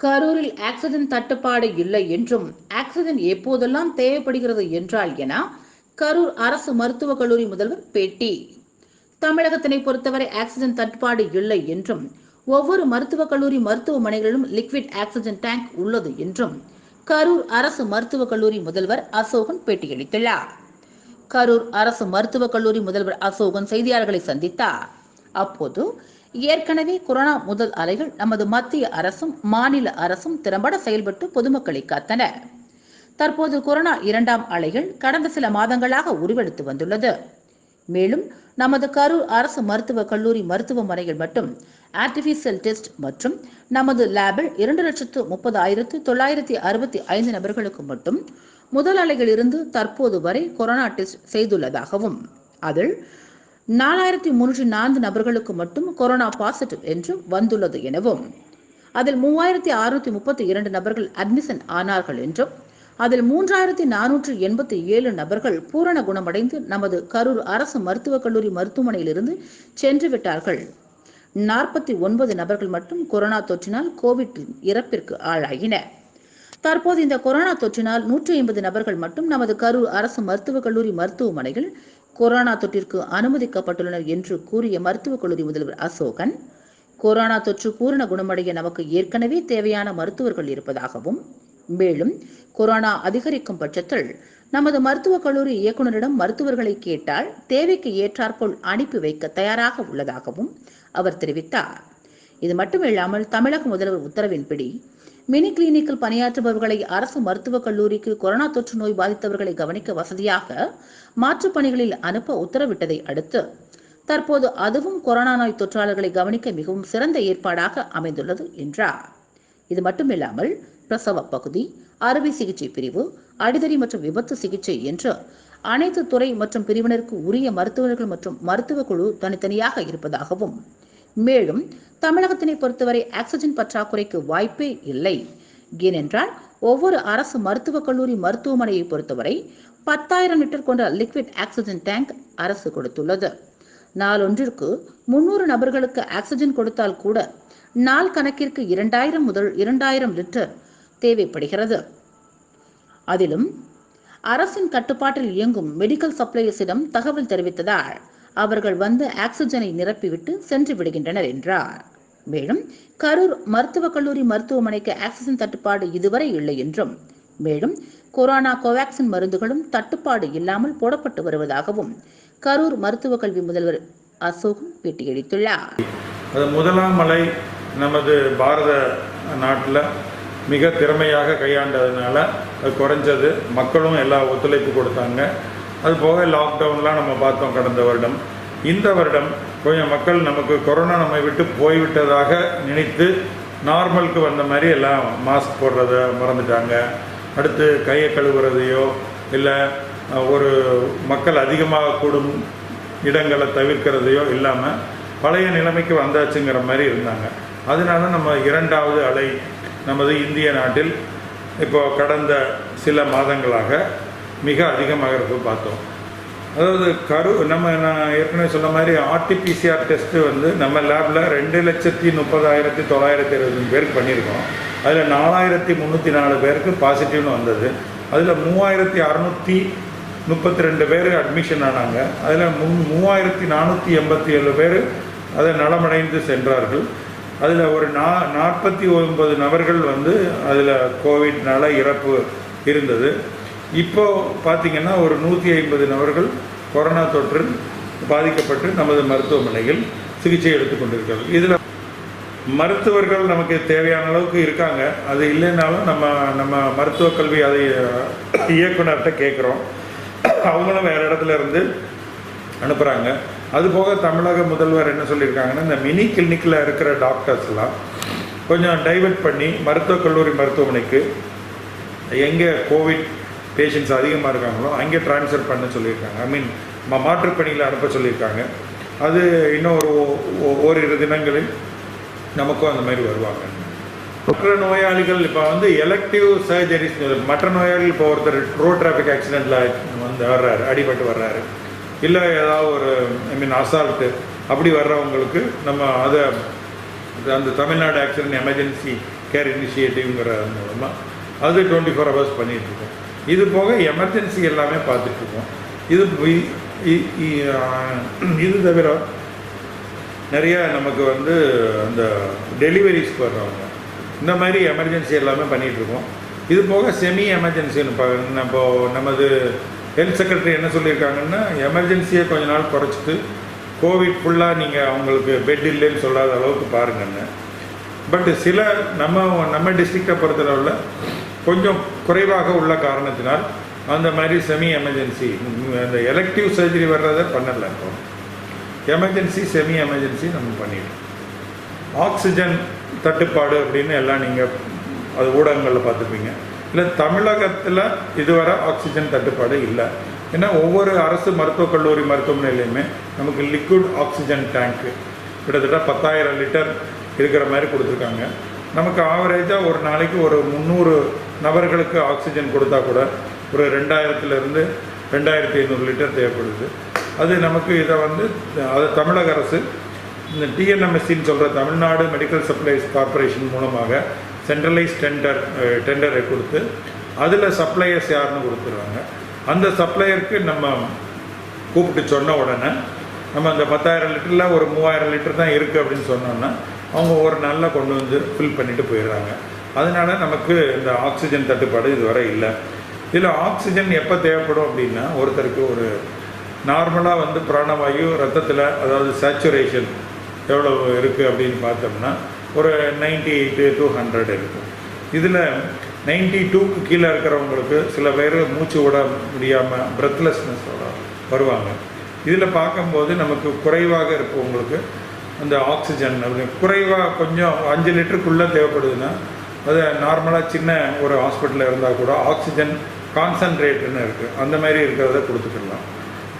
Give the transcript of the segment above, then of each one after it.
கரூரில் ஆக்சிஜன் தட்டுப்பாடு இல்லை என்றும் ஆக்சிஜன் எப்போதெல்லாம் தேவைப்படுகிறது என்றால் என கரூர் அரசு மருத்துவக் கல்லூரி முதல்வர் பேட்டி. தமிழகத்தினை பொறுத்தவரை ஆக்சிஜன் தட்டுப்பாடு இல்லை என்றும் ஒவ்வொரு மருத்துவக் கல்லூரி மருத்துவமனைகளிலும் லிக்விட் ஆக்சிஜன் டேங்க் உள்ளது என்றும் கரூர் அரசு மருத்துவக் கல்லூரி முதல்வர் அசோகன் பேட்டியளித்துள்ளார். கரூர் அரசு மருத்துவக் கல்லூரி முதல்வர் அசோகன் செய்தியாளர்களை சந்தித்தார். அப்போது ஏற்கனவே கொரோனா முதல் அலைகள் நமது மத்திய அரசும் மாநில அரசும் திறம்பட செயல்பட்டு பொதுமக்களை காத்தன. தற்போது கொரோனா இரண்டாம் அலைகள் கடந்த சில மாதங்களாக உருவெடுத்து வந்துள்ளது. மேலும் நமது கரூர் அரசு மருத்துவக் கல்லூரி மருத்துவமனையில் மட்டும் ஆர்டிபிஷியல் டெஸ்ட் மற்றும் நமது லேபில் இரண்டு லட்சத்து முப்பது ஆயிரத்து தொள்ளாயிரத்தி அறுபத்தி ஐந்து நபர்களுக்கு மட்டும் முதல் அலையிலிருந்து தற்போது வரை கொரோனா டெஸ்ட் செய்துள்ளதாகவும் அதில் நாலாயிரத்தி முன்னூற்றி நான்கு நபர்களுக்கு மட்டும் கொரோனா பாசிட்டிவ் என்று வந்துள்ளது எனவும் அதில் மூவாயிரத்தி அறுநூத்தி முப்பத்தி இரண்டு நபர்கள் அட்மிஷன் ஆனார்கள் என்றும் அதில் மூன்றாயிரத்தி நானூற்று எண்பத்தி ஏழு நபர்கள் பூரண குணமடைந்து நமது கரூர் அரசு மருத்துவக் கல்லூரி மருத்துவமனையிலிருந்து சென்று விட்டார்கள். நாற்பத்தி ஒன்பது நபர்கள் மட்டும் கொரோனா தொற்றினால் கோவிட் இறப்பிற்கு ஆளாகின தற்போது இந்த கொரோனா தொற்றினால் நூற்றி ஐம்பது நபர்கள் மட்டும் நமது கரூர் அரசு மருத்துவக் கல்லூரி மருத்துவமனையில் கொரோனா தொற்றிற்கு அனுமதிக்கப்பட்டுள்ளனர் என்று கூறிய மருத்துவக் கல்லூரி முதல்வர் அசோகன் கொரோனா தொற்று பூரண குணமடைய நமக்கு ஏற்கனவே தேவையான மருத்துவர்கள் இருப்பதாகவும் மேலும் கொரோனா அதிகரிக்கும் பட்சத்தில் நமது மருத்துவக் கல்லூரி இயக்குநரிடம் மருத்துவர்களை கேட்டால் தேவைக்கு ஏற்றாற்போல் அனுப்பி வைக்க தயாராக உள்ளதாகவும் அவர் தெரிவித்தார். இது மட்டுமில்லாமல் தமிழக முதல்வர் உத்தரவின்படி மினி கிளினிக்கில் பணியாற்றுபவர்களை அரசு மருத்துவக் கல்லூரிக்கு கொரோனா தொற்று நோய் பாதித்தவர்களை கவனிக்க வசதியாக மாற்றுப் பணிகளில் அனுப்ப உத்தரவிட்டதை அடுத்து தற்போது அதுவும் கொரோனா நோய் தொற்றாளர்களை கவனிக்க மிகவும் சிறந்த ஏற்பாடாக அமைந்துள்ளது என்றார். இது மட்டுமில்லாமல் பிரசவ பகுதி அறுவை சிகிச்சை பிரிவு அடிதடி மற்றும் விபத்து சிகிச்சை என்று அனைத்து துறை மற்றும் பிரிவினருக்கு உரிய மருத்துவர்கள் மற்றும் மருத்துவ குழு தனித்தனியாக இருப்பதாகவும் மேலும் தமிழகத்தினை பொறுத்தவரை ஆக்சிஜன் பற்றாக்குறைக்கு வாய்ப்பே இல்லை. ஏனென்றால் ஒவ்வொரு அரசு மருத்துவக் கல்லூரி மருத்துவமனையை பொறுத்தவரை பத்தாயிரம் லிட்டர் கொண்ட லிக்விட் ஆக்சிஜன் டேங்க் அரசு கொடுத்துள்ளது. நாளொன்றிற்கு முன்னூறு நபர்களுக்கு ஆக்சிஜன் கொடுத்தால் கூட நாள் கணக்கிற்கு இரண்டாயிரம் முதல் இரண்டாயிரம் லிட்டர் தேவைப்படுகிறது. அதிலும் அரசின் கட்டுப்பாட்டில் இயங்கும் மெடிக்கல் சப்ளையர்ஸிடம் தகவல் தெரிவித்ததால் அவர்கள் வந்து ஆக்சிஜனை நிரப்பிவிட்டு சென்று விடுகின்றனர் என்றார். மேலும் கரூர் மருத்துவக் கல்லூரி மருத்துவமனைக்கு ஆக்சிஜன் தட்டுப்பாடு இதுவரை இல்லை என்றும் மேலும் கொரோனா கோவாக்சின் மருந்துகளும் தட்டுப்பாடு இல்லாமல் போடப்பட்டு வருவதாகவும் கரூர் மருத்துவக் கல்வி முதல்வர் அசோகம் பேட்டியளித்துள்ளார். அது முதலாம் மலை நமது பாரத நாட்டில் மிக திறமையாக கையாண்டதுனால அது குறைஞ்சது. மக்களும் எல்லா ஒத்துழைப்பு கொடுத்தாங்க. அது போக லாக்டவுன்லாம் நம்ம பார்த்தோம் கடந்த வருடம். இந்த வருடம் கொஞ்சம் மக்கள் நமக்கு கொரோனா நம்மை விட்டு போய்விட்டதாக நினைத்து நார்மலுக்கு வந்த மாதிரி எல்லாம் மாஸ்க் போடுறத மறந்துட்டாங்க. அடுத்து கையை கழுவுறதையோ இல்லை ஒரு மக்கள் அதிகமாக கூடும் இடங்களை தவிர்க்கிறதையோ இல்லாமல் பழைய நிலைமைக்கு வந்தாச்சுங்கிற மாதிரி இருந்தாங்க. அதனால நம்ம இரண்டாவது அலை நமது இந்திய நாட்டில் இப்போ கடந்த சில மாதங்களாக மிக அதிகமாக அதிகமாகிறது பார்த்தோம். அதாவது கரு நம்ம நான் ஏற்கனவே சொன்ன மாதிரி ஆர்டிபிசிஆர் டெஸ்ட்டு வந்து நம்ம லேபில் ரெண்டு லட்சத்தி முப்பதாயிரத்தி தொள்ளாயிரத்தி இருபது பேருக்கு பண்ணியிருக்கோம். அதில் நாலாயிரத்தி முந்நூற்றி நாலு பேருக்கு பாசிட்டிவ்னு வந்தது. அதில் மூவாயிரத்தி அறநூற்றி முப்பத்தி ரெண்டு பேர் அட்மிஷன் ஆனாங்க. அதில் முன் மூவாயிரத்தி நானூற்றி எண்பத்தி ஏழு பேர் அதை நலமடைந்து சென்றார்கள். அதில் ஒரு நா நாற்பத்தி ஒன்பது நபர்கள் வந்து அதில் கோவிட்னால இறப்பு இருந்தது. இப்போ பார்த்தீங்கன்னா ஒரு நூற்றி ஐம்பது நபர்கள் கொரோனா தொற்று பாதிக்கப்பட்டு நமது மருத்துவமனையில் சிகிச்சை எடுத்துக்கொண்டிருக்கிறார்கள் இதில் மருத்துவர்கள் நமக்கு தேவையான அளவுக்கு இருக்காங்க. அது இல்லைனாலும் நம்ம நம்ம மருத்துவக் கல்வி அதை இயக்குனர்கிட்ட கேட்குறோம் அவங்களும் வேறு இடத்துல இருந்து அனுப்புகிறாங்க அதுபோக தமிழக முதல்வர் என்ன சொல்லியிருக்காங்கன்னா இந்த மினி கிளினிக்கில் இருக்கிற டாக்டர்ஸ்லாம் கொஞ்சம் டைவெர்ட் பண்ணி மருத்துவக் கல்லூரி மருத்துவமனைக்கு எங்கே கோவிட் பேஷண்ட்ஸ் அதிகமாக இருக்காங்களோ அங்கே ட்ரான்ஸ்ஃபர் பண்ண சொல்லியிருக்காங்க. ஐ மீன் மாற்றுப்பணியில் அனுப்ப சொல்லியிருக்காங்க. அது இன்னும் ஒரு ஓரிரு தினங்களில் நமக்கும் அந்த மாதிரி வருவாங்க. மற்ற நோயாளிகள் இப்போ வந்து எலக்டிவ் சர்ஜரிஸ் மற்ற நோயாளிகள் இப்போ ஒருத்தர் ரோட் டிராஃபிக் ஆக்சிடெண்ட்டில் வந்து வர்றாரு அடிபட்டு வர்றாரு. இல்லை ஏதாவது ஒரு ஐ மீன் அசால்ட்டு அப்படி வர்றவங்களுக்கு நம்ம அதை அந்த தமிழ்நாடு ஆக்சிடென்ட் எமர்ஜென்சி கேர் இனிஷியேட்டிவ்ங்கிற மூலமாக அது டுவெண்ட்டி ஃபோர் ஹவர்ஸ் பண்ணிகிட்ருக்கோம் இது போக எமர்ஜென்சி எல்லாமே பார்த்துட்ருக்கோம். இது இது தவிர நிறைய நமக்கு வந்து அந்த டெலிவரிஸ் வர்றவங்க இந்த மாதிரி எமர்ஜென்சி எல்லாமே பண்ணிகிட்ருக்கோம் இது போக செமி எமர்ஜென்சின்னு இப்போ நம்ம நமது ஹெல்த் செக்ரட்டரி என்ன சொல்லியிருக்காங்கன்னா எமர்ஜென்சியை கொஞ்ச நாள் குறைச்சிட்டு கோவிட் ஃபுல்லாக நீங்கள் அவங்களுக்கு பெட் இல்லைன்னு சொல்லாத அளவுக்கு பாருங்கன்னு. பட் சில நம்ம நம்ம டிஸ்ட்ரிக்டை பொறுத்தளவில் கொஞ்சம் குறைவாக உள்ள காரணத்தினால் அந்த மாதிரி செமி எமர்ஜென்சி அந்த எலக்டிவ் சர்ஜரி வர்றதை பண்ணலை இப்போ. எமர்ஜென்சி செமி எமர்ஜென்சி நம்ம பண்ணிட்டோம். ஆக்சிஜன் தட்டுப்பாடு அப்படின்னு எல்லாம் நீங்கள் அது ஊடகங்களில் பார்த்துப்பீங்க இல்லை தமிழகத்தில் இதுவரை ஆக்சிஜன் தட்டுப்பாடு இல்லை. ஏன்னா ஒவ்வொரு அரசு மருத்துவக் கல்லூரி மருத்துவமனையிலையுமே நமக்கு லிக்விட் ஆக்சிஜன் டேங்க்கு கிட்டத்தட்ட பத்தாயிரம் லிட்டர் இருக்கிற மாதிரி கொடுத்துருக்காங்க. நமக்கு ஆவரேஜாக ஒரு நாளைக்கு ஒரு முந்நூறு நபர்களுக்கு ஆக்சிஜன் கொடுத்தா கூட ஒரு ரெண்டாயிரத்துலேருந்து ரெண்டாயிரத்தி ஐநூறு லிட்டர் தேவைப்படுது. அது நமக்கு இதை வந்து அது தமிழக அரசு இந்த டிஎன்எம்எஸ்சின்னு சொல்கிற தமிழ்நாடு மெடிக்கல் சப்ளைஸ் கார்ப்பரேஷன் மூலமாக சென்ட்ரலைஸ் டெண்டர் டெண்டரை கொடுத்து அதில் சப்ளையர்ஸ் யாருன்னு கொடுத்துருவாங்க. அந்த சப்ளையருக்கு நம்ம கூப்பிட்டு சொன்ன உடனே நம்ம அந்த பத்தாயிரம் லிட்டரில் ஒரு மூவாயிரம் லிட்டர் தான் இருக்குது அப்படின்னு சொன்னோன்னா அவங்க ஒரு நாளில் கொண்டு வந்து ஃபில் பண்ணிட்டு போயிடுறாங்க. அதனால் நமக்கு இந்த ஆக்சிஜன் தட்டுப்பாடு இதுவரை இல்லை. இதில் ஆக்சிஜன் எப்போ தேவைப்படும் அப்படின்னா ஒருத்தருக்கு ஒரு நார்மலாக வந்து பிராணவாயு ரத்தத்தில் அதாவது சேச்சுரேஷன் எவ்வளோ இருக்குது அப்படின்னு பார்த்தோம்னா ஒரு நைன்டி எயிட்டு டூ ஹண்ட்ரட் இருக்கும் இதில் நைன்டி டூக்கு கீழே இருக்கிறவங்களுக்கு சில பேர் மூச்சு விட முடியாமல் பிரெத்லெஸ்னஸோட வருவாங்க. இதில் பார்க்கும்போது நமக்கு குறைவாக இருப்பவங்களுக்கு அந்த ஆக்சிஜன் அது குறைவாக கொஞ்சம் அஞ்சு லிட்டருக்குள்ளே தேவைப்படுதுன்னா அது நார்மலாக சின்ன ஒரு ஹாஸ்பிட்டலில் இருந்தால் கூட ஆக்சிஜன் கான்சன்ட்ரேட்டுன்னு இருக்குது அந்த மாதிரி இருக்கிறத கொடுத்துக்கலாம்.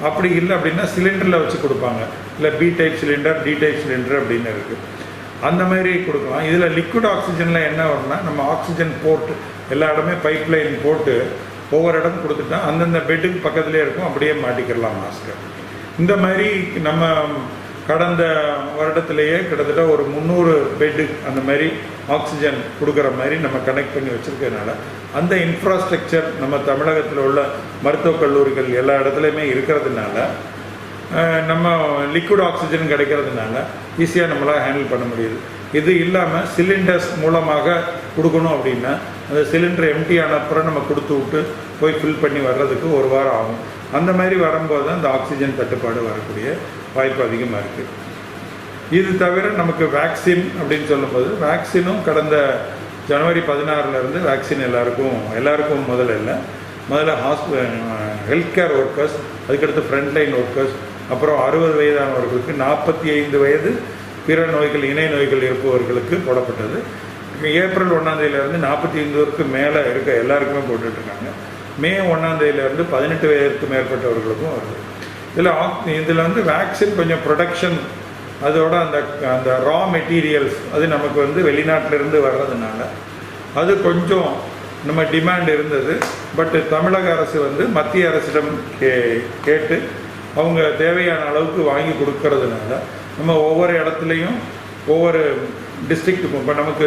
அப்படி இல்லை அப்படின்னா சிலிண்டரில் வச்சு கொடுப்பாங்க. இல்லை B type cylinder D type cylinder அப்படின்னு இருக்குது அந்த மாதிரி கொடுக்கலாம். இதில் லிக்விட் ஆக்சிஜனில் என்ன வரும்னா நம்ம ஆக்சிஜன் போர்ட் எல்லா இடமே பைப் லைன் போட்டு ஒவ்வொரு இடம் கொடுத்துட்டா அந்தந்த பெட்டுக்கு பக்கத்துலேயே இருக்கும். அப்படியே மாட்டிக்கிடலாம் மாஸ்க்கு இந்த மாதிரி நம்ம கடந்த வருடத்திலேயே கிட்டத்தட்ட ஒரு முந்நூறு பெட்டு அந்த மாதிரி ஆக்சிஜன் கொடுக்குற மாதிரி நம்ம கனெக்ட் பண்ணி வச்சுருக்கனால அந்த இன்ஃப்ராஸ்ட்ரக்சர் நம்ம தமிழகத்தில் உள்ள மருத்துவக் கல்லூரிகள் எல்லா இடத்துலையுமே இருக்கிறதுனால நம்ம லிக்விட் ஆக்சிஜன் கிடைக்கிறதுனால ஈஸியாக நம்மளால் ஹேண்டில் பண்ண முடியுது. இது இல்லாமல் சிலிண்டர்ஸ் மூலமாக கொடுக்கணும் அப்படின்னா அந்த சிலிண்டர் எம்டி ஆனப்புறம் நம்ம கொடுத்து விட்டு போய் ஃபில் பண்ணி வர்றதுக்கு ஒரு வாரம் ஆகும். அந்த மாதிரி வரும்போது தான் இந்த ஆக்சிஜன் தட்டுப்பாடு வரக்கூடிய வாய்ப்பு அதிகமாக இருக்குது இது தவிர நமக்கு வேக்சின் அப்படின்னு சொல்லும்போது வேக்சினும் கடந்த ஜனவரி பதினாறுலேருந்து வேக்சின் எல்லாருக்கும் எல்லாருக்கும் முதல்ல இல்லை. முதல்ல ஹாஸ்பி ஹெல்த் கேர் ஒர்க்கர்ஸ் அதுக்கடுத்து ஃப்ரண்ட்லைன் ஒர்க்கர்ஸ் அப்புறம் அறுபது வயதானவர்களுக்கு நாற்பத்தி ஐந்து வயது பிற நோய்கள் இணை நோய்கள் இருப்பவர்களுக்கு போடப்பட்டது. ஏப்ரல் ஒன்றாந்தேதியிலேருந்து நாற்பத்தி ஐந்துவருக்கு மேலே இருக்க எல்லாருக்குமே போட்டுட்ருக்காங்க மே ஒன்றாந்தேதியிலேருந்து பதினெட்டு வயதுக்கு மேற்பட்டவர்களுக்கும் வருது. இதில் ஆக் இதில் வந்து வேக்சின் கொஞ்சம் ப்ரொடக்ஷன் அதோட அந்த அந்த ரா மெட்டீரியல்ஸ் அது நமக்கு வந்து வெளிநாட்டிலிருந்து வர்றதுனால அது கொஞ்சம் நம்ம டிமாண்ட் இருந்தது. பட் தமிழக அரசு வந்து மத்திய அரசிடம் கே கேட்டு அவங்க தேவையான அளவுக்கு வாங்கி கொடுக்கறதுனால நம்ம ஒவ்வொரு இடத்துலையும் ஒவ்வொரு டிஸ்ட்ரிக்ட்டுக்கும் இப்போ நமக்கு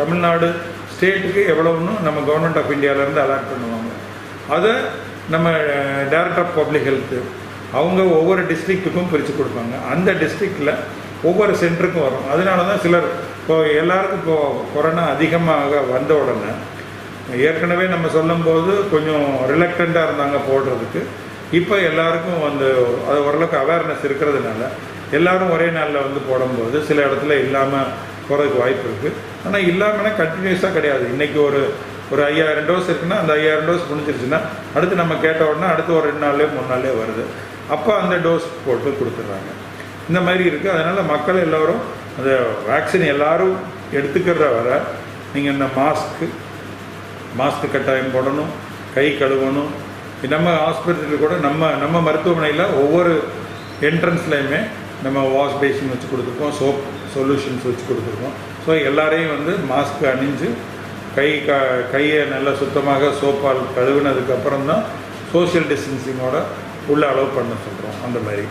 தமிழ்நாடு ஸ்டேட்டுக்கு எவ்வளவுன்னு நம்ம கவர்மெண்ட் ஆஃப் இந்தியாவிலேருந்து அலாட் பண்ணுவாங்க. அதை நம்ம டைரக்டர் ஆஃப் பப்ளிக் ஹெல்த்து அவங்க ஒவ்வொரு டிஸ்ட்ரிக்ட்டுக்கும் பிரித்து கொடுப்பாங்க. அந்த டிஸ்ட்ரிக்டில் ஒவ்வொரு சென்டருக்கும் வரும். அதனால தான் சிலர் இப்போ எல்லாருக்கும் இப்போ கொரோனா அதிகமாக வந்த உடனே ஏற்கனவே நம்ம சொல்லும்போது கொஞ்சம் ரிலக்டண்ட்டாக இருந்தாங்க போடுறதுக்கு. இப்போ எல்லாருக்கும் வந்து அது ஓரளவுக்கு அவேர்னஸ் இருக்கிறதுனால எல்லாரும் ஒரே நாளில் வந்து போடும்போது சில இடத்துல இல்லாமல் போகிறதுக்கு வாய்ப்பு இருக்குது ஆனால் இல்லாமல்னா கண்டினியூஸாக கிடையாது. இன்றைக்கி ஒரு ஒரு ஐயாயிரம் டோஸ் இருக்குன்னா அந்த ஐயாயிரம் டோஸ் முடிஞ்சிருச்சுன்னா அடுத்து நம்ம கேட்ட உடனே அடுத்து ஒரு ரெண்டு நாள்லேயே மூணு நாள்லேயே வருது. அப்போ அந்த டோஸ் போட்டு கொடுத்துட்றாங்க. இந்த மாதிரி இருக்குது அதனால் மக்கள் எல்லோரும் அந்த வேக்சின் எல்லாரும் எடுத்துக்கிறத வர நீங்கள் இந்த மாஸ்க்கு மாஸ்க் கட்டாயம் போடணும் கை கழுவணும். நம்ம ஆஸ்பத்திரியில் கூட நம்ம நம்ம மருத்துவமனையில் ஒவ்வொரு என்ட்ரன்ஸ்லையுமே நம்ம வாஷ் பேஷன் வச்சு கொடுத்துருக்கோம். சோப் சொல்யூஷன்ஸ் வச்சு கொடுத்துருக்கோம். ஸோ எல்லாரையும் வந்து மாஸ்க் அணிஞ்சு கை க கையை நல்லா சுத்தமாக சோப்பால் கழுவினதுக்கப்புறம் தான் சோஷியல் டிஸ்டன்சிங்கோட உள்ள அலோவ் பண்ண சொல்கிறோம் அந்த மாதிரி.